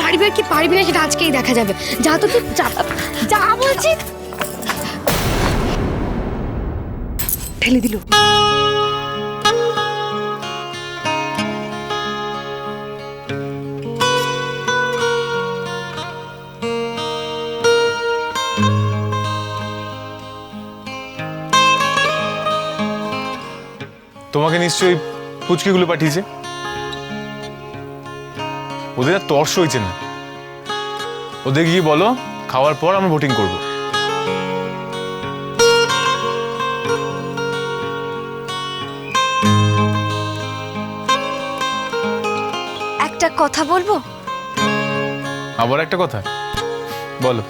পারবি আর কি পারবি না সেটা আজকেই দেখা যাবে। যা তো তুই, যা যা বলছি। ঠেলে দিল। তোমাকে নিশ্চয়ই পুচকিগুলো পাঠিয়েছে। ওদের আর তর্স হয়েছে না। ওদের গিয়ে বলো খাওয়ার পর আমরা ভোটিং করব। একটা কথা বলব? আবার একটা কথা? বলো।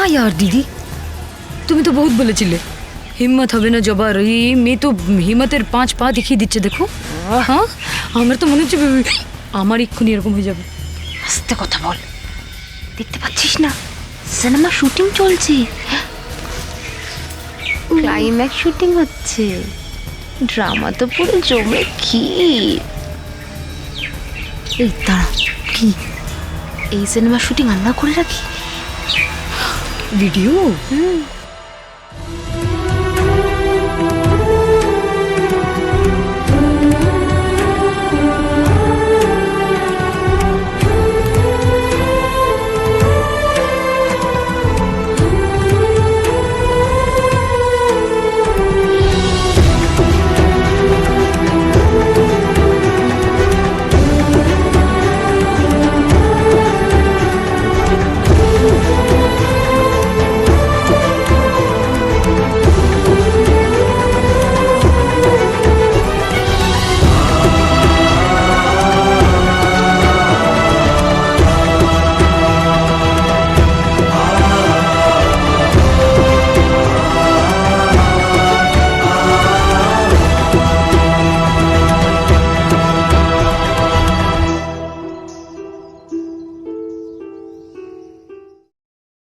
क्या यार दीदी তুমি তো বহুত বলেছিলে হিম্মত হবে না জবার এই মেয়ে তো হিম্মতের পাঁচ পা দেখিয়ে দিচ্ছে দেখো হ্যাঁ আমার তো মনে হচ্ছে আমার এক্ষুনি এরকম হয়ে যাবে আস্তে কথা বল দেখতে পাচ্ছিস না সিনেমা শুটিং চলছে ক্লাইম্যাক্স শুটিং হচ্ছে ড্রামা তো পুরো জমে ক্ষীর এই দাঁড়া কি এই সিনেমা শুটিং আমরা করে রাখি वीडियो? हम्म।